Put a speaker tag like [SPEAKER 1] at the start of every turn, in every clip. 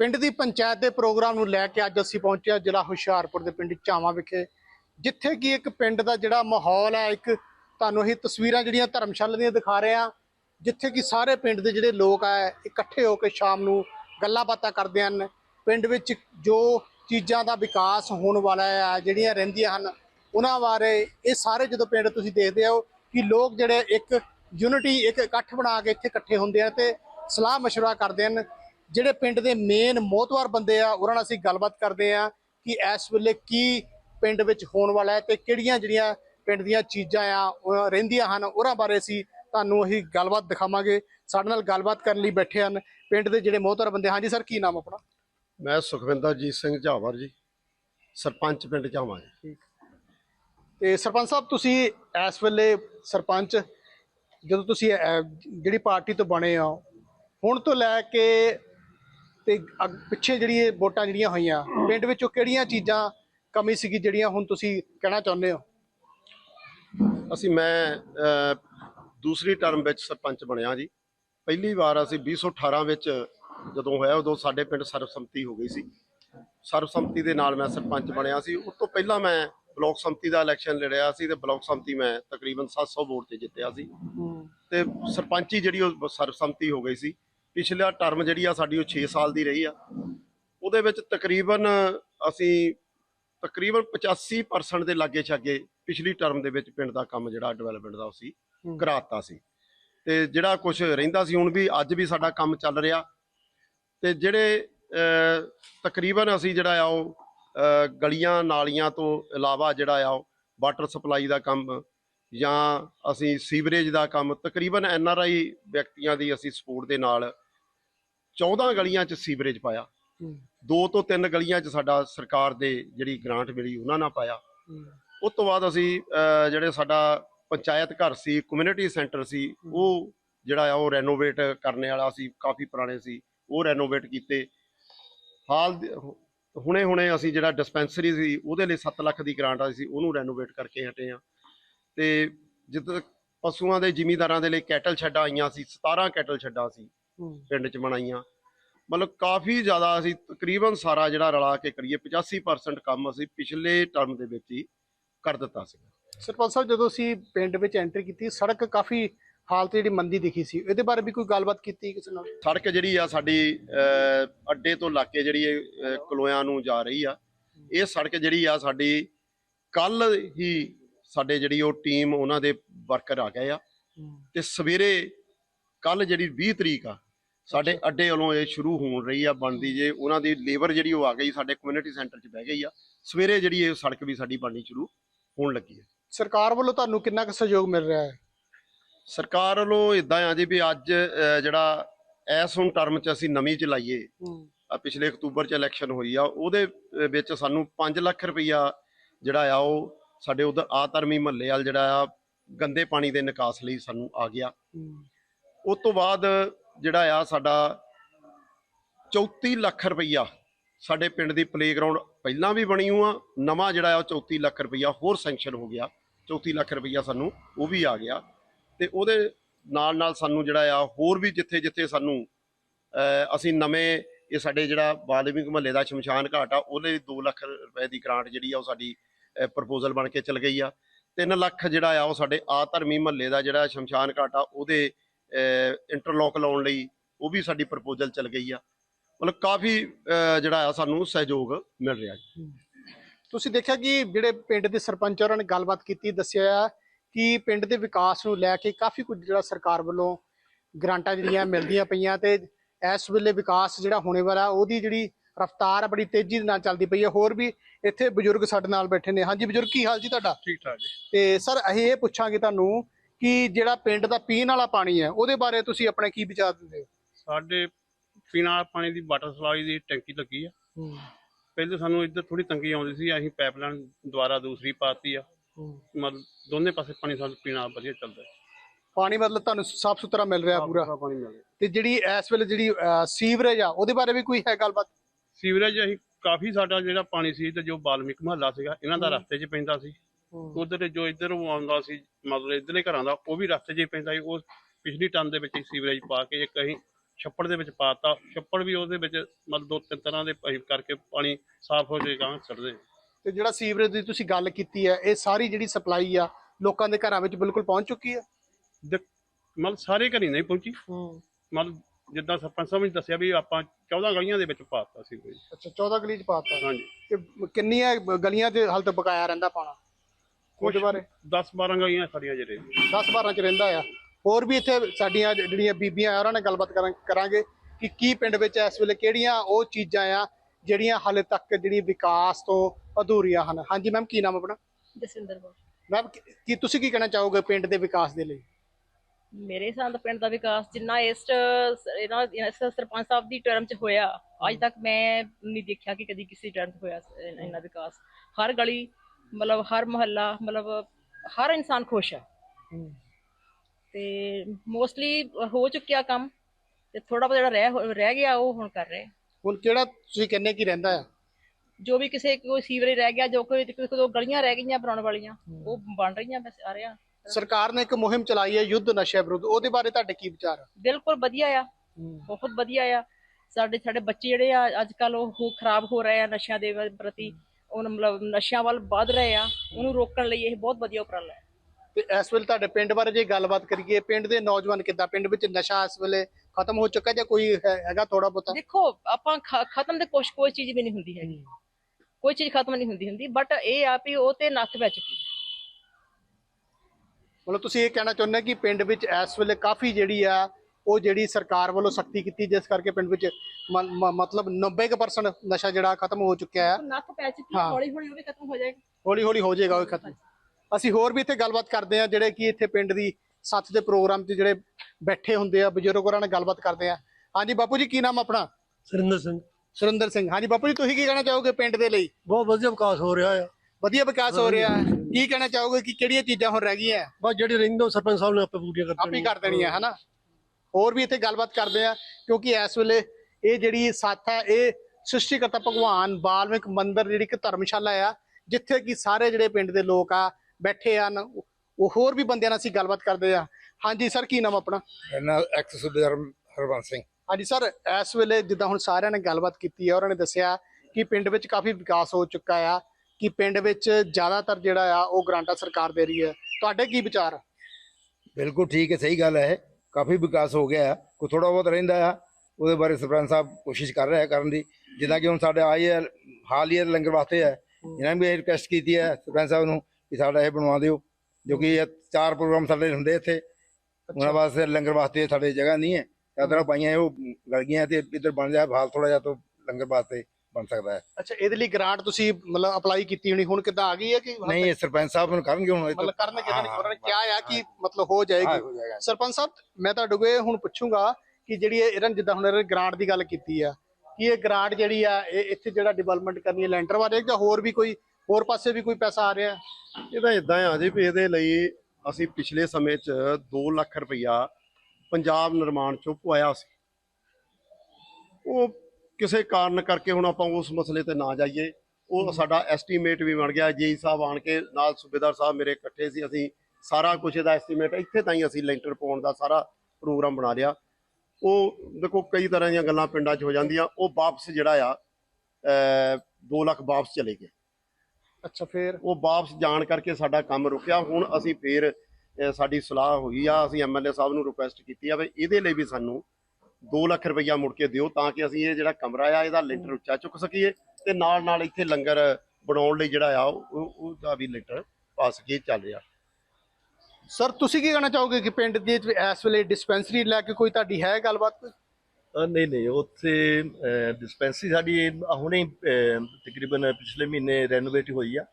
[SPEAKER 1] ਪਿੰਡ ਦੀ ਪੰਚਾਇਤ ਦੇ ਪ੍ਰੋਗਰਾਮ ਨੂੰ ਲੈ ਕੇ ਅੱਜ ਅਸੀਂ ਪਹੁੰਚੇ ਹਾਂ ਜ਼ਿਲ੍ਹਾ ਹੁਸ਼ਿਆਰਪੁਰ ਦੇ ਪਿੰਡ ਚਾਵਾ ਵਿਖੇ ਜਿੱਥੇ ਕਿ ਇੱਕ ਪਿੰਡ ਦਾ ਜਿਹੜਾ ਮਾਹੌਲ ਹੈ ਇੱਕ ਤੁਹਾਨੂੰ ਇਹ ਤਸਵੀਰਾਂ ਜਿਹੜੀਆਂ ਧਰਮਸ਼ਾਲਾ ਦੀਆਂ ਦਿਖਾ ਰਹੇ ਹਾਂ ਜਿੱਥੇ ਕਿ ਸਾਰੇ ਪਿੰਡ ਦੇ ਜਿਹੜੇ ਲੋਕ ਆ ਇਕੱਠੇ ਹੋ ਕੇ ਸ਼ਾਮ ਨੂੰ ਗੱਲਾਂ ਬਾਤਾਂ ਕਰਦੇ ਹਨ ਪਿੰਡ ਵਿੱਚ ਜੋ ਚੀਜ਼ਾਂ ਦਾ ਵਿਕਾਸ ਹੋਣ ਵਾਲਾ ਹੈ ਜਿਹੜੀਆਂ ਰਹਿੰਦੀਆਂ ਹਨ ਉਹਨਾਂ ਬਾਰੇ ਇਹ ਸਾਰੇ ਜਦੋਂ ਪਿੰਡ ਤੁਸੀਂ ਦੇਖਦੇ ਹੋ ਕਿ ਲੋਕ ਜਿਹੜੇ ਇੱਕ ਯੂਨਿਟੀ ਇੱਕ ਇਕੱਠ ਬਣਾ ਕੇ ਇੱਥੇ ਇਕੱਠੇ ਹੁੰਦੇ ਆ ਤੇ ਸਲਾਹ مشورہ ਕਰਦੇ ਹਨ ਜਿਹੜੇ ਪਿੰਡ ਦੇ ਮੇਨ ਮੋਹਤਵਾਰ ਬੰਦੇ ਆ ਉਹਨਾਂ ਨਾਲ ਅਸੀਂ ਗੱਲਬਾਤ ਕਰਦੇ ਆ ਕਿ ਇਸ ਵੇਲੇ ਕੀ ਪਿੰਡ ਵਿੱਚ ਹੋਣ ਵਾਲਾ ਹੈ ਤੇ ਕਿਹੜੀਆਂ ਜਿਹੜੀਆਂ ਪਿੰਡ ਦੀਆਂ ਚੀਜ਼ਾਂ ਆ ਰਹਿੰਦੀਆਂ ਹਨ ਉਹਨਾਂ ਬਾਰੇ ਅਸੀਂ ਤੁਹਾਨੂੰ ਅਸੀਂ ਗੱਲਬਾਤ ਦਿਖਾਵਾਂਗੇ। ਸਾਡੇ ਨਾਲ ਗੱਲਬਾਤ ਕਰਨ ਲਈ ਬੈਠੇ ਹਨ ਪਿੰਡ ਦੇ ਜਿਹੜੇ ਮੋਹਤਵਾਰ ਬੰਦੇ। ਹਾਂਜੀ ਸਰ ਕੀ ਨਾਮ ਆਪਣਾ?
[SPEAKER 2] ਮੈਂ ਸੁਖਵਿੰਦਰਜੀਤ ਸਿੰਘ ਝਾਵਰ ਜੀ ਸਰਪੰਚ ਪਿੰਡ ਝਾਵਾਂ ਜੀ।
[SPEAKER 1] ਤੇ ਸਰਪੰਚ ਸਾਹਿਬ ਤੁਸੀਂ ਇਸ ਵੇਲੇ ਸਰਪੰਚ ਜਦੋਂ ਤੁਸੀਂ ਜਿਹੜੀ ਪਾਰਟੀ ਤੋਂ ਬਣੇ ਹੋ ਹੁਣ ਤੋਂ ਲੈ ਕੇ ਤੇ ਅੱਗ- ਪਿੱਛੇ ਜਿਹੜੀ ਇਹ ਵੋਟਾਂ ਜਿਹੜੀਆਂ ਹੋਈਆਂ ਪਿੰਡ ਵਿੱਚੋਂ ਕਿਹੜੀਆਂ ਚੀਜ਼ਾਂ ਕਮੀ ਸੀਗੀ ਜਿਹੜੀਆਂ ਹੁਣ ਤੁਸੀਂ ਕਹਿਣਾ ਚਾਹੁੰਦੇ ਹੋ?
[SPEAKER 2] ਅਸੀਂ ਮੈਂ ਅਹ, ਦੂਸਰੀ ਟਰਮ ਵਿੱਚ ਸਰਪੰਚ ਬਣਿਆ ਜੀ। ਪਹਿਲੀ ਵਾਰ ਅਸੀਂ 2018 ਵਿੱਚ ਜਦੋਂ ਹੋਇਆ ਉਦੋਂ ਸਾਡੇ ਪਿੰਡ ਸਰਬਸੰਮਤੀ ਹੋ ਗਈ ਸੀ। ਸਰਬਸੰਮਤੀ ਦੇ ਨਾਲ ਮੈਂ ਸਰਪੰਚ ਬਣਿਆ ਸੀ। ਉਸ ਤੋਂ ਪਹਿਲਾਂ ਮੈਂ ਬਲਾਕ ਸੰਮਤੀ ਦਾ ਇਲੈਕਸ਼ਨ ਲੜਿਆ ਸੀ ਤੇ ਬਲਾਕ ਸੰਮਤੀ ਮੈਂ ਤਕਰੀਬਨ 700 ਵੋਟ ਤੇ ਜਿੱਤਿਆ ਸੀ। ਤੇ ਸਰਪੰਚੀ ਜਿਹੜੀ ਉਹ ਸਰਬਸੰਮਤੀ ਹੋ ਗਈ ਸੀ। ਪਿਛਲਾ ਟਰਮ ਜਿਹੜੀ ਆ ਸਾਡੀ ਉਹ 6 ਸਾਲ ਦੀ ਰਹੀ ਆ। ਉਹਦੇ ਵਿੱਚ ਤਕਰੀਬਨ ਅਸੀਂ ਤਕਰੀਬਨ 85% ਦੇ ਲਾਗੇ ਛਾਗੇ ਪਿਛਲੀ ਟਰਮ ਦੇ ਵਿੱਚ ਪਿੰਡ ਦਾ ਕੰਮ ਜਿਹੜਾ ਡਿਵੈਲਪਮੈਂਟ ਦਾ ਅਸੀਂ ਕਰਾਤਾ ਸੀ। ਤੇ ਜਿਹੜਾ ਕੁਝ ਰਹਿੰਦਾ ਸੀ ਹੁਣ ਵੀ ਅੱਜ ਵੀ ਸਾਡਾ ਕੰਮ ਚੱਲ ਰਿਹਾ। ਤੇ ਜਿਹੜੇ ਤਕਰੀਬਨ ਅਸੀਂ ਜਿਹੜਾ ਆ ਉਹ ਗਲੀਆਂ ਨਾਲੀਆਂ ਤੋਂ ਇਲਾਵਾ ਜਿਹੜਾ ਆ ਉਹ ਵਾਟਰ ਸਪਲਾਈ ਦਾ ਕੰਮ ਜਾਂ ਅਸੀਂ ਸੀਵਰੇਜ ਦਾ ਕੰਮ ਤਕਰੀਬਨ ਐਨ ਆਰ ਆਈ ਵਿਅਕਤੀਆਂ ਦੀ ਅਸੀਂ ਸਪੋਰਟ ਦੇ ਨਾਲ 14 ਗਲੀਆਂ 'ਚ ਸੀਵਰੇਜ ਪਾਇਆ। ਦੋ ਤੋਂ ਤਿੰਨ ਗਲੀਆਂ 'ਚ ਸਾਡਾ ਸਰਕਾਰ ਦੇ ਜਿਹੜੀ ਗ੍ਰਾਂਟ ਮਿਲੀ ਉਹਨਾਂ ਨਾਲ ਪਾਇਆ। ਉਸ ਤੋਂ ਬਾਅਦ ਅਸੀਂ ਜਿਹੜੇ ਸਾਡਾ ਪੰਚਾਇਤ ਘਰ ਸੀ ਕਮਿਊਨਿਟੀ ਸੈਂਟਰ ਸੀ ਉਹ ਜਿਹੜਾ ਆ ਉਹ ਰੈਨੋਵੇਟ ਕਰਨੇ ਵਾਲਾ ਸੀ ਕਾਫੀ ਪੁਰਾਣੇ ਸੀ ਉਹ ਰੈਨੋਵੇਟ ਕੀਤੇ। ਹਾਲ ਹੁਣੇ ਹੁਣੇ ਅਸੀਂ ਜਿਹੜਾ ਡਿਸਪੈਂਸਰੀ ਸੀ ਉਹਦੇ ਲਈ 7 ਲੱਖ ਦੀ ਗ੍ਰਾਂਟ ਆਈ ਸੀ ਉਹਨੂੰ ਰੈਨੋਵੇਟ ਕਰਕੇ ਹਟੇ ਆ ਤੇ ਜਿੱਦ ਪਸ਼ੂਆਂ ਦੇ ਜ਼ਿਮੀਂਦਾਰਾਂ ਦੇ ਲਈ ਕੈਟਲ ਛੱਡਾਂ ਆਈਆਂ ਸੀ 17 ਕੈਟਲ ਛੱਡਾਂ ਸੀ ਪਿੰਡ 'ਚ ਬਣਾਈਆਂ। ਮਤਲਬ ਕਾਫੀ ਜ਼ਿਆਦਾ ਅਸੀਂ ਤਕਰੀਬਨ ਸਾਰਾ ਜਿਹੜਾ ਰਲਾ ਕੇ ਕਰੀਏ 85% ਕੰਮ ਅਸੀਂ ਪਿਛਲੇ ਟਰਮ ਦੇ ਵਿੱਚ ਹੀ ਕਰ ਦਿੱਤਾ ਸੀ
[SPEAKER 1] ਸਰਪੰਚ ਸਾਹਿਬ ਜਦੋਂ ਅਸੀਂ ਪਿੰਡ ਵਿੱਚ ਐਂਟਰੀ ਕੀਤੀ ਸੜਕ ਕਾਫੀ ਹਾਲਤ ਜਿਹੜੀ ਮੰਦੀ ਦਿਖੀ ਸੀ। ਇਹਦੇ ਬਾਰੇ ਵੀ ਕੋਈ ਗੱਲਬਾਤ ਕੀਤੀ ਕਿਸੇ ਨਾਲ?
[SPEAKER 2] ਸੜਕ ਜਿਹੜੀ ਆ ਸਾਡੀ ਅੱਡੇ ਤੋਂ ਲਾ ਕੇ ਜਿਹੜੀ ਕਲੋਇਆਂ ਨੂੰ ਜਾ ਰਹੀ ਆ। ਇਹ ਸੜਕ ਜਿਹੜੀ ਆ ਸਾਡੀ ਕੱਲ ਹੀ ਸਾਡੇ ਜਿਹੜੀ ਉਹ ਟੀਮ ਉਹਨਾਂ ਦੇ ਵਰਕਰ ਆ ਗਏ ਆ। ਤੇ ਸਵੇਰੇ ਕੱਲ ਜਿਹੜੀ 20 ਤਰੀਕ ਆ ਸਾਡੇ ਅੱਡੇ ਵੱਲੋਂ ਇਹ ਸ਼ੁਰੂ ਹੋਣ ਰਹੀ ਆ ਬਣਦੀ ਜੇ ਉਹਨਾਂ ਦੀ ਲੇਬਰ ਜਿਹੜੀ ਉਹ ਆ ਗਈ ਸਾਡੇ ਕਮਿਊਨਿਟੀ ਸੈਂਟਰ 'ਚ ਬਹਿ ਗਈ ਆ। ਸਵੇਰੇ ਜਿਹੜੀ ਇਹ ਸੜਕ ਵੀ ਸਾਡੀ ਬਣਨੀ ਸ਼ੁਰੂ ਹੋਣ ਲੱਗੀ ਹੈ
[SPEAKER 1] ਸਰਕਾਰ ਵੱਲੋਂ ਤੁਹਾਨੂੰ ਕਿੰਨਾ ਕੁ ਸਹਿਯੋਗ ਮਿਲ ਰਿਹਾ ਹੈ?
[SPEAKER 2] ਸਰਕਾਰ ਵੱਲੋਂ ਇਦਾਂ ਆ ਜੀ ਵੀ ਅੱਜ ਜਿਹੜਾ ਐਸ ਹੁਣ ਟਰਮ 'ਚ ਅਸੀਂ ਨਵੀਂ ਚਲਾਈਏ ਆ ਪਿਛਲੇ ਅਕਤੂਬਰ 'ਚ ਇਲੈਕਸ਼ਨ ਹੋਈ ਆ ਉਹਦੇ ਵਿੱਚ ਸਾਨੂੰ 5 ਲੱਖ ਰੁਪਈਆ ਜਿਹੜਾ ਆ ਉਹ ਸਾਡੇ ਉਧਰ ਆਤਰਮੀ ਮਹੱਲੇ ਵਾਲ ਜਿਹੜਾ ਆ ਗੰਦੇ ਪਾਣੀ ਦੇ ਨਿਕਾਸ ਲਈ ਸਾਨੂੰ ਆ ਗਿਆ। ਉਸ ਤੋਂ ਬਾਅਦ ਜਿਹੜਾ ਆ ਸਾਡਾ 34 ਲੱਖ ਰੁਪਈਆ ਸਾਡੇ ਪਿੰਡ ਦੀ ਪਲੇਗਰਾਉਂਡ ਪਹਿਲਾਂ ਵੀ ਬਣੀ ਹੋਆ ਨਵਾਂ ਜਿਹੜਾ ਆ ਉਹ 34 ਲੱਖ ਰੁਪਈਆ ਹੋਰ ਸੈਂਕਸ਼ਨ ਹੋ ਗਿਆ। 34 ਲੱਖ ਰੁਪਈਆ ਸਾਨੂੰ ਉਹ ਵੀ ਆ ਗਿਆ ਤੇ ਉਹਦੇ ਨਾਲ ਨਾਲ ਸਾਨੂੰ ਜਿਹੜਾ ਆ ਹੋਰ ਵੀ ਜਿੱਥੇ ਜਿੱਥੇ ਸਾਨੂੰ ਅਸੀਂ ਨਵੇਂ ਇਹ ਸਾਡੇ ਜਿਹੜਾ ਵਾਲਮੀਕ ਮਹੱਲੇ ਦਾ ਸ਼ਮਸ਼ਾਨ ਘਾਟ ਆ ਉਹਦੇ 2 ਲੱਖ ਰੁਪਏ ਦੀ ਗ੍ਰਾਂਟ ਜਿਹੜੀ ਆ ਉਹ ਸਾਡੀ ਪ੍ਰਪੋਜ਼ਲ ਬਣ ਕੇ ਚਲ ਗਈ ਆ। 3 ਲੱਖ ਜਿਹੜਾ ਆ ਉਹ ਸਾਡੇ ਆ ਧਰਮੀ ਮਹੱਲੇ ਦਾ ਜਿਹੜਾ ਸ਼ਮਸ਼ਾਨ ਘਾਟ ਆ, ਉਹਦੇ ਇੰਟਰਲੋਕ ਲਾਉਣ ਲਈ ਉਹ ਵੀ ਸਾਡੀ ਪ੍ਰਪੋਜ਼ਲ ਚਲ ਗਈ ਆ। ਮਤਲਬ ਕਾਫੀ ਜਿਹੜਾ ਆ ਸਾਨੂੰ ਸਹਿਯੋਗ ਮਿਲ ਰਿਹਾ ਜੀ।
[SPEAKER 1] ਤੁਸੀਂ ਦੇਖਿਆ ਕਿ ਜਿਹੜੇ ਪਿੰਡ ਦੇ ਸਰਪੰਚ ਹੋਰਾਂ ਨੇ ਗੱਲਬਾਤ ਕੀਤੀ, ਦੱਸਿਆ ਆ ਕਿ ਪਿੰਡ ਦੇ ਵਿਕਾਸ ਨੂੰ ਲੈ ਕੇ ਕਾਫੀ ਕੁਝ ਜਿਹੜਾ ਸਰਕਾਰ ਵੱਲੋਂ ਗ੍ਰਾਂਟਾਂ ਜਿਹੜੀਆਂ ਮਿਲਦੀਆਂ ਪਈਆਂ ਤੇ ਇਸ ਵੇਲੇ ਵਿਕਾਸ ਜਿਹੜਾ ਹੋਣੇ ਵਾਲਾ, ਉਹਦੀ ਜਿਹੜੀ ਰਫ਼ਤਾਰ ਬੜੀ ਤੇਜ਼ੀ ਦੇ ਨਾਲ ਚੱਲਦੀ ਪਈ ਹੈ। ਹੋਰ ਵੀ ਇੱਥੇ ਬਜ਼ੁਰਗ ਸਾਡੇ ਨਾਲ ਬੈਠੇ ਨੇ। ਹਾਂਜੀ ਬਜ਼ੁਰਗ ਕੀ ਹਾਲ ਜੀ ਤੁਹਾਡਾ?
[SPEAKER 3] ਠੀਕ ਠਾਕ ਜੀ।
[SPEAKER 1] ਤੇ ਸਰ ਅਸੀਂ ਇਹ ਪੁੱਛਾਂਗੇ ਤੁਹਾਨੂੰ ਕਿ ਜਿਹੜਾ ਪਿੰਡ ਦਾ ਪੀਣ ਵਾਲਾ ਪਾਣੀ ਹੈ ਉਹਦੇ ਬਾਰੇ ਤੁਸੀਂ ਆਪਣੇ ਕੀ ਵਿਚਾਰ ਦਿੰਦੇ
[SPEAKER 3] ਸਾਡੇ ਪੀਣ ਵਾਲਾ ਪਾਣੀ ਦੀ ਵਾਟਰ ਸਪਲਾਈ ਦੀ ਟੈਂਕੀ ਲੱਗੀ ਆ।
[SPEAKER 1] ਹੋ।
[SPEAKER 3] ਪਹਿਲੇ ਸਾਨੂੰ ਇੱਧਰ ਥੋੜੀ ਤੰਗੀ ਆਉਂਦੀ ਸੀ ਅਸੀਂ ਪਾਈਪਲਾਈਨ ਦੁਆਰਾ ਦੂਸਰੀ ਪਾਤੀ ਆ। ਮਤਲਬ ਦੋਨੇ ਪਾਸੇ ਪਾਣੀ ਸਾਨੂੰ ਪੀਣਾ ਵਧੀਆ ਚੱਲਦਾ ਹੈ।
[SPEAKER 1] ਪਾਣੀ ਮਤਲਬ ਤੁਹਾਨੂੰ ਸਾਫ਼ ਸੁਥਰਾ ਮਿਲ ਰਿਹਾ ਪੂਰਾ?
[SPEAKER 3] ਸਾਫ਼ ਪਾਣੀ ਮਿਲ ਰਿਹਾ।
[SPEAKER 1] ਤੇ ਜਿਹੜੀ ਇਸ ਵੇਲੇ ਜਿਹੜੀ ਸੀਵਰੇਜ ਆ ਉਹਦੇ ਬਾਰੇ ਵੀ ਕੋਈ ਹੈ ਗੱਲਬਾਤ?
[SPEAKER 3] ਸੀਵਰੇਜ ਅਸੀਂ ਕਾਫੀ ਸਾਡਾ ਜਿਹੜਾ ਪਾਣੀ ਸੀ ਤੇ ਜੋ ਬਾਲਮਿਕ ਮਹੱਲਾ ਸੀਗਾ ਇਹਨਾਂ ਦਾ ਰਸਤੇ 'ਚ ਪੈਂਦਾ ਸੀ। ਉਧਰ ਜੋ ਇੱਧਰ ਆਉਂਦਾ ਸੀ ਮਤਲਬ ਇੱਧਰਲੇ ਘਰਾਂ ਦਾ ਉਹ ਵੀ ਰਸਤੇ 'ਚ ਹੀ ਪੈਂਦਾ ਸੀ। ਉਹ ਪਿਛਲੀ ਟਨ ਦੇ ਵਿੱਚ ਸੀਵਰੇਜ ਪਾ ਕੇ ਇੱਕ ਅਸੀਂ ਛੱਪੜ ਦੇ ਵਿੱਚ ਪਾਤਾ। ਛੱਪੜ ਵੀ ਉਹਦੇ ਵਿੱਚ ਮਤਲਬ ਦੋ ਤਿੰਨ ਤਰ੍ਹਾਂ ਦੇ ਪਾਈਪ ਕਰਕੇ ਪਾਣੀ ਸਾਫ਼ ਹੋ ਜਾਏਗਾ ਛੱਡਦੇ
[SPEAKER 1] ਤੇ ਜਿਹੜਾ ਸੀਵਰੇਜ ਦੀ ਤੁਸੀਂ ਗੱਲ ਕੀਤੀ ਹੈ ਇਹ ਸਾਰੀ ਜਿਹੜੀ ਸਪਲਾਈ ਆ ਲੋਕਾਂ ਦੇ ਘਰਾਂ ਵਿੱਚ ਬਿਲਕੁਲ ਪਹੁੰਚ ਚੁੱਕੀ ਹੈ?
[SPEAKER 3] ਮਤਲਬ ਸਾਰੇ ਘਰੀ ਨਹੀਂ ਪਹੁੰਚੀ। ਮਤਲਬ ਜਿੱਦਾਂ ਸਰਪੰਚ ਸਾਹਿਬ ਨੇ ਦੱਸਿਆ ਵੀ ਆਪਾਂ 14 ਗਲੀਆਂ ਦੇ ਵਿੱਚ ਪਾਤਾ ਸੀ ਕੋਈ।
[SPEAKER 1] ਅੱਛਾ 14 ਗਲੀ ਚ ਪਾਤਾ।
[SPEAKER 3] ਹਾਂਜੀ।
[SPEAKER 1] ਤੇ ਕਿੰਨੀਆਂ ਗਲੀਆਂ 'ਚ ਹਾਲ ਤੱਕ ਬਕਾਇਆ ਰਹਿੰਦਾ ਪਾਣਾ? ਉਹਦੇ ਬਾਰੇ?
[SPEAKER 3] 10 12 ਗਲੀਆਂ ਸਾਰੀਆਂ ਜਿਹੜੇ
[SPEAKER 1] 10 12 ਚ ਰਹਿੰਦਾ ਆ। ਹੋਰ ਵੀ ਇੱਥੇ ਸਾਡੀਆਂ ਜਿਹੜੀਆਂ ਬੀਬੀਆਂ ਆ ਉਹਨਾਂ ਨਾਲ ਗੱਲਬਾਤ ਕਰਾਂ- ਕਰਾਂਗੇ ਕਿ ਕੀ ਪਿੰਡ ਵਿੱਚ ਇਸ ਵੇਲੇ ਕਿਹੜੀਆਂ ਉਹ ਚੀਜ਼ਾਂ ਆ ਜਿਹੜੀਆਂ ਹਾਲੇ ਤੱਕ ਜਿਹੜੀ ਵਿਕਾਸ ਤੋਂ ਅਧੂਰੀਆਂ ਹਨ। ਹਾਂਜੀ ਮੈਮ ਕੀ ਨਾਮ ਆਪਣਾ?
[SPEAKER 4] ਜਸਵਿੰਦਰ ਕੌਰ।
[SPEAKER 1] ਮੈਮ ਕੀ ਤੁਸੀਂ ਕੀ ਕਹਿਣਾ ਚਾਹੋਗੇ ਪਿੰਡ ਦੇ ਵਿਕਾਸ ਦੇ ਲਈ?
[SPEAKER 4] ਮੇਰੇ ਹਿਸਾਬ ਨਾਲ ਪਿੰਡ ਦਾ ਵਿਕਾਸ ਜਿੰਨਾ ਇਸ ਇਹਨਾਂ ਇਸ ਸਰਪੰਚ ਸਾਹਿਬ ਦੀ ਟਰਮ ਚ ਹੋਇਆ ਅੱਜ ਤੱਕ ਮੈਂ ਨਹੀਂ ਦੇਖਿਆ ਕਿ ਕਦੀ ਕਿਸੇ ਟਰਮ ਚ ਹੋਇਆ ਇੰਨਾ ਵਿਕਾਸ। ਹਰ ਗਲੀ ਮਤਲਬ ਹਰ ਮੁਹੱਲਾ ਮਤਲਬ ਹਰ ਇਨਸਾਨ ਖੁਸ਼ ਹੈ। ਤੇ ਮੋਸਟਲੀ ਹੋ ਚੁੱਕਿਆ ਕੰਮ ਤੇ ਥੋੜਾ ਬਹੁਤ ਜਿਹੜਾ ਰਹਿ ਗਿਆ ਉਹ ਹੁਣ ਕਰ ਰਹੇ।
[SPEAKER 1] ਹੁਣ ਕਿਹੜਾ ਤੁਸੀਂ ਕਹਿੰਦੇ ਕੀ ਰਹਿੰਦਾ ਆ?
[SPEAKER 4] ਜੋ ਵੀ ਕਿਸੇ ਕੋਈ ਸੀਵਰੇਜ ਰਹਿ ਗਿਆ ਜੋ ਕੋਈ ਕੋਈ ਗਲੀਆਂ ਰਹਿ ਗਈਆਂ ਬਣਾਉਣ ਵਾਲੀਆਂ ਉਹ ਬਣ ਰਹੀਆਂ ਬਸ ਆ ਰਿਹਾ
[SPEAKER 1] ਸਰਕਾਰ ਨੇ ਇੱਕ ਮੁਹਿੰਮ ਚਲਾਈ ਹੈ ਯੁੱਧ ਨਸ਼ੇ ਵਿਰੁੱਧ ਉਹਦੇ ਬਾਰੇ ਤੁਹਾਡੇ ਕੀ ਵਿਚਾਰ ਆ?
[SPEAKER 4] ਬਿਲਕੁਲ ਵਧੀਆ ਆ ਬਹੁਤ ਵਧੀਆ ਆ। ਸਾਡੇ ਸਾਡੇ ਬੱਚੇ ਜਿਹੜੇ ਆ ਅੱਜ ਕੱਲ ਉਹ ਖਰਾਬ ਹੋ ਰਹੇ ਆ ਨਸ਼ਿਆਂ ਦੇ ਪ੍ਰਤੀ। ਉਹ ਮਤਲਬ ਨਸ਼ਿਆਂ ਵੱਲ ਵੱਧ ਰਹੇ ਆ ਉਹਨੂੰ ਰੋਕਣ ਲਈ ਇਹ ਬਹੁਤ ਵਧੀਆ ਉਪਰਾਲਾ ਹੈ।
[SPEAKER 1] ਤੇ ਇਸ ਵੇਲੇ ਤੁਹਾਡੇ ਪਿੰਡ ਬਾਰੇ ਜੇ ਗੱਲਬਾਤ ਕਰੀਏ ਪਿੰਡ ਦੇ ਨੌਜਵਾਨ ਕਿੱਦਾਂ? ਪਿੰਡ ਵਿੱਚ ਨਸ਼ਾ ਇਸ ਵੇਲੇ ਖਤਮ ਹੋ ਚੁੱਕਾ ਜਾਂ ਕੋਈ ਹੈਗਾ ਥੋੜਾ ਬਹੁਤਾ?
[SPEAKER 4] ਦੇਖੋ ਆਪਾਂ ਖਤਮ ਤੇ ਕੁਛ ਕੋਈ ਚੀਜ਼ ਵੀ ਨਹੀਂ ਹੁੰਦੀ ਹੈਗੀ। ਕੋਈ ਚੀਜ਼ ਖਤਮ ਨਹੀਂ ਹੁੰਦੀ ਹੁੰਦੀ ਬਟ ਇਹ ਆ ਵੀ ਉਹ ਤੇ ਨੱਥ ਪੈ ਚੁੱਕੀ।
[SPEAKER 1] ਮਤਲਬ ਤੁਸੀਂ ਇਹ ਕਹਿਣਾ ਚਾਹੁੰਦੇ ਹੋ ਕਿ ਪਿੰਡ ਵਿੱਚ ਇਸ ਵੇਲੇ ਕਾਫੀ ਜਿਹੜੀ ਆ ਉਹ ਜਿਹੜੀ ਸਰਕਾਰ ਵੱਲੋਂ ਸਖਤੀ ਕੀਤੀ ਜਿਸ ਕਰਕੇ ਪਿੰਡ ਵਿੱਚ ਮਤਲਬ 90% ਨਸ਼ਾ ਜਿਹੜਾ ਖਤਮ ਹੋ ਚੁੱਕਿਆ ਹੈ।
[SPEAKER 4] ਨੱਥ ਪੈ ਚੁੱਕੀ। ਹੌਲੀ ਹੌਲੀ ਉਹ ਵੀ ਖਤਮ ਹੋ ਜਾਏਗਾ।
[SPEAKER 1] ਹੌਲੀ ਹੌਲੀ ਹੋ ਜਾਏਗਾ ਉਹ ਖਤਮ। ਅਸੀਂ ਹੋਰ ਵੀ ਇੱਥੇ ਗੱਲਬਾਤ ਕਰਦੇ ਆ ਜਿਹੜੇ ਕਿ ਇੱਥੇ ਪਿੰਡ ਦੀ ਸੱਥ ਦੇ ਪ੍ਰੋਗਰਾਮ 'ਤੇ ਜਿਹੜੇ ਬੈਠੇ ਹੁੰਦੇ ਆ ਬਜ਼ੁਰਗ ਹੋਰਾਂ ਨਾਲ ਗੱਲਬਾਤ ਕਰਦੇ ਆ ਹਾਂਜੀ ਬਾਪੂ ਜੀ ਕੀ ਨਾਮ ਆਪਣਾ?
[SPEAKER 5] ਸੁਰਿੰਦਰ ਸਿੰਘ।
[SPEAKER 1] ਸੁਰਿੰਦਰ ਸਿੰਘ। ਹਾਂਜੀ ਬਾਪੂ ਜੀ ਤੁਸੀਂ ਕੀ ਕਹਿਣਾ ਚਾਹੋਗੇ ਪਿੰਡ ਦੇ ਲਈ?
[SPEAKER 5] ਬਹੁਤ ਵਧੀਆ ਵਿਕਾਸ ਹੋ ਰਿਹਾ ਆ।
[SPEAKER 1] ਵਧੀਆ ਵਿਕਾਸ ਹੋ ਰਿਹਾ ਹੈ। ਕੀ ਕਹਿਣਾ ਚਾਹੋਗੇ ਕਿ ਕਿਹੜੀਆਂ ਚੀਜ਼ਾਂ ਹੁਣ ਰਹਿ ਗਈਆਂ?
[SPEAKER 5] ਬਸ ਜਿਹੜੇ ਰਹਿੰਦੇ ਉਹ ਸਰਪੰਚ ਸਾਹਿਬ ਨੇ ਆਪੇ ਪੂਰੀਆਂ ਕਰ
[SPEAKER 1] ਆਪ ਹੀ ਕਰ ਦੇਣੀਆਂ ਹਨਾ? ਹੋਰ ਵੀ ਇੱਥੇ ਗੱਲਬਾਤ ਕਰਦੇ ਆ ਕਿਉਂਕਿ ਇਸ ਵੇਲੇ ਇਹ ਜਿਹੜੀ ਸੱਥ ਹੈ ਇਹ ਸ੍ਰਿਸ਼ਟੀਕਰਤਾ ਭਗਵਾਨ ਬਾਲਮਿਕ ਮੰਦਿਰ ਜਿਹੜੀ ਕਿ ਧਰਮਸ਼ਾਲਾ ਆ ਜਿੱਥੇ ਕਿ ਸਾਰੇ ਜਿਹੜੇ ਪਿੰਡ ਦੇ ਲੋਕ ਆ ਬੈਠੇ ਹਨ ਉਹ ਹੋਰ ਵੀ ਬੰਦਿਆਂ ਨਾਲ ਅਸੀਂ ਗੱਲਬਾਤ ਕਰਦੇ ਆ। ਹਾਂਜੀ ਸਰ ਕੀ ਨਾਮ ਆਪਣਾ?
[SPEAKER 6] ਇਹਨਾਂ ਐਕਸ ਸੁਬੇਦਾਰ ਹਰਬੰਸ ਸਿੰਘ।
[SPEAKER 1] ਹਾਂਜੀ ਸਰ ਇਸ ਵੇਲੇ ਜਿੱਦਾਂ ਹੁਣ ਸਾਰਿਆਂ ਨੇ ਗੱਲਬਾਤ ਕੀਤੀ ਹੈ ਉਹਨਾਂ ਨੇ ਦੱਸਿਆ ਕਿ ਪਿੰਡ ਵਿੱਚ ਕਾਫੀ ਵਿਕਾਸ ਹੋ ਚੁੱਕਾ ਆ ਕਿ ਪਿੰਡ ਵਿੱਚ ਜ਼ਿਆਦਾਤਰ ਜਿਹੜਾ ਆ ਉਹ ਗ੍ਰਾਂਟਾਂ ਸਰਕਾਰ ਦੇ ਰਹੀ ਹੈ। ਤੁਹਾਡੇ ਕੀ ਵਿਚਾਰ? ਆ?
[SPEAKER 6] ਬਿਲਕੁਲ ਠੀਕ ਹੈ, ਸਹੀ ਗੱਲ ਹੈ ਕਾਫੀ ਵਿਕਾਸ ਹੋ ਗਿਆ ਹੈ। ਕੋਈ ਥੋੜਾ ਬਹੁਤ ਰਹਿੰਦਾ ਆ, ਉਹਦੇ ਬਾਰੇ ਸਰਪੰਚ ਸਾਹਿਬ ਕੋਸ਼ਿਸ਼ ਕਰ ਰਿਹਾ ਕਰਨ ਦੀ। ਜਿੱਦਾਂ ਕਿ ਹੁਣ ਸਾਡੇ ਆਈ ਹੈ ਹਾਲ ਹੀ ਹੈ ਲੰਗਰ ਵਾਸਤੇ ਹੈ ਇਹਨਾਂ ਨੇ ਵੀ ਰਿਕਵੈਸਟ ਕੀਤੀ ਹੈ ਸਰਪੰਚ ਸਾਹਿਬ ਨੂੰ ਕਿ ਸਾਡਾ ਇਹ ਬਣਵਾ ਦਿਓ, ਜੋ ਕਿ ਇਹ ਚਾਰ ਪ੍ਰੋਗਰਾਮ ਸਾਡੇ ਹੁੰਦੇ ਇੱਥੇ। ਉਹਨਾਂ ਵਾਸਤੇ ਲੰਗਰ ਵਾਸਤੇ ਸਾਡੇ ਜਗ੍ਹਾ ਨਹੀਂ ਹੈ। ਚਾਦਰਾਂ ਪਾਈਆਂ, ਉਹ ਗਲ ਗਈਆਂ ਤੇ ਇੱਧਰ ਬਣ ਜਾ ਹਾਲ ਥੋੜਾ ਜਿਹਾ ਤੋਂ ਲੰਗਰ ਵਾਸਤੇ। ਬਣ ਸਕਦਾ ਹੈ।
[SPEAKER 1] ਅੱਛਾ ਇਹਦੇ ਲਈ ਗ੍ਰਾਂਟ ਤੁਸੀਂ ਮਤਲਬ ਅਪਲਾਈ ਕੀਤੀ ਹੋਣੀ ਹੁਣ ਕਿੱਦਾਂ ਆ ਗਈ ਹੈ ਕਿ
[SPEAKER 6] ਨਹੀਂ ਇਹ ਸਰਪੰਚ ਸਾਹਿਬ ਨੂੰ ਕਰਨਗੇ ਹੁਣ ਇਹ ਤਾਂ-
[SPEAKER 1] ਮਤਲਬ ਕਰਨਗੇ ਕਿਤੇ ਨਹੀਂ ਉਹਨਾਂ ਨੇ ਕਿਹਾ ਆ ਕਿ ਮਤਲਬ ਹੋ
[SPEAKER 6] ਹਾਂ,
[SPEAKER 1] ਜਾਏਗੀ।
[SPEAKER 6] ਹੋ ਜਾਏਗਾ।
[SPEAKER 1] ਸਰਪੰਚ ਸਾਹਿਬ ਮੈਂ ਤੁਹਾਡੇ ਕੋਲ ਇਹ ਹੁਣ ਪੁੱਛੂੰਗਾ ਕਿ ਜਿਹੜੀ ਇਹ ਇਹਨਾਂ ਨੇ ਜਿੱਦਾਂ ਹੁਣ ਇਹਨਾਂ ਗ੍ਰਾਂਟ ਦੀ ਗੱਲ ਕੀਤੀ ਆ ਕਿ ਇਹ ਗ੍ਰਾਂਟ ਜਿਹੜੀ ਆ ਇਹ ਇੱਥੇ ਜਿਹੜਾ ਡਿਵੈਲਪਮੈਂਟ ਕਰਨੀ ਹੈ ਲੈਂਟਰ ਬਾਰੇ ਜਾਂ ਹੋਰ ਵੀ ਕੋਈ ਹੋਰ ਪਾਸੇ ਵੀ ਕੋਈ ਪੈਸਾ ਆ ਰਿਹਾ
[SPEAKER 2] ਇਹਦਾ ਇਦਾਂ ਆ ਜੀ ਵੀ ਇਹਦੇ ਲਈ ਅਸੀਂ ਪਿਛਲੇ ਸਮੇਂ 'ਚ 2 ਲੱਖ ਰੁਪਈਆ ਪੰਜਾਬ ਨਿਰਮਾਣ ਚੋਂ ਪਵਾਇਆ ਸੀ। ਉਹ ਕਿਸੇ ਕਾਰਨ ਕਰਕੇ ਹੁਣ ਆਪਾਂ ਉਸ ਮਸਲੇ ਤੇ ਨਾ ਜਾਈਏ। ਉਹ ਸਾਡਾ ਐਸਟੀਮੇਟ ਵੀ ਬਣ ਗਿਆ। ਜੀ ਸਾਹਿਬ ਆਣ ਕੇ ਨਾਲ ਸੂਬੇਦਾਰ ਸਾਹਿਬ ਮੇਰੇ ਇਕੱਠੇ ਸੀ। ਅਸੀਂ ਸਾਰਾ ਕੁਝ ਇਹਦਾ ਐਸਟੀਮੇਟ ਇੱਥੇ ਤਾਈਂ ਅਸੀਂ ਲੈਂਟਰ ਪਾਉਣ ਦਾ ਸਾਰਾ ਪ੍ਰੋਗਰਾਮ ਬਣਾ ਲਿਆ। ਉਹ ਦੇਖੋ ਕਈ ਤਰ੍ਹਾਂ ਦੀਆਂ ਗੱਲਾਂ ਪਿੰਡਾਂ 'ਚ ਹੋ ਜਾਂਦੀਆਂ। ਉਹ ਵਾਪਸ ਜਿਹੜਾ ਆ 2 ਲੱਖ ਵਾਪਸ ਚਲੇ ਗਏ।
[SPEAKER 1] ਅੱਛਾ ਫੇਰ?
[SPEAKER 2] ਉਹ ਵਾਪਸ ਜਾਣ ਕਰਕੇ ਸਾਡਾ ਕੰਮ ਰੁਕਿਆ। ਹੁਣ ਅਸੀਂ ਫੇਰ ਸਾਡੀ ਸਲਾਹ ਹੋਈ ਆ। ਅਸੀਂ ਐਮਐਲਏ ਸਾਹਿਬ ਨੂੰ ਰਿਕੁਐਸਟ ਕੀਤੀ ਆ ਵੀ ਇਹਦੇ ਲਈ ਵੀ ਸਾਨੂੰ 2 ਲੱਖ ਰੁਪਈਆ ਮੁੜ ਕੇ ਦਿਓ ਤਾਂ ਕਿ ਅਸੀਂ ਇਹ ਜਿਹੜਾ ਕਮਰਾ ਆ ਇਹਦਾ ਲੈਂਟਰ ਉੱਚਾ ਚੁੱਕ ਸਕੀਏ ਤੇ ਨਾਲ ਨਾਲ ਇੱਥੇ ਲੰਗਰ ਬਣਾਉਣ ਲਈ ਜਿਹੜਾ ਆ ਉਹ ਉਹਦਾ ਵੀ ਲੈਂਟਰ ਪਾ ਸਕੀਏ ਚੱਲ ਰਿਹਾ।
[SPEAKER 1] ਸਰ ਤੁਸੀਂ ਕੀ ਕਹਿਣਾ ਚਾਹੋਗੇ ਕਿ ਪਿੰਡ ਦੇ ਵਿੱਚ ਇਸ ਵੇਲੇ ਡਿਸਪੈਂਸਰੀ ਲੈ ਕੇ ਕੋਈ ਤੁਹਾਡੀ ਹੈ ਗੱਲਬਾਤ ਕੋਈ?
[SPEAKER 7] ਨਹੀਂ ਨਹੀਂ ਉੱਥੇ ਡਿਸਪੈਂਸਰੀ ਸਾਡੀ ਹੁਣੇ ਤਕਰੀਬਨ ਪਿਛਲੇ ਮਹੀਨੇ ਰੈਨੋਵੇਟ ਹੋਈ ਆ।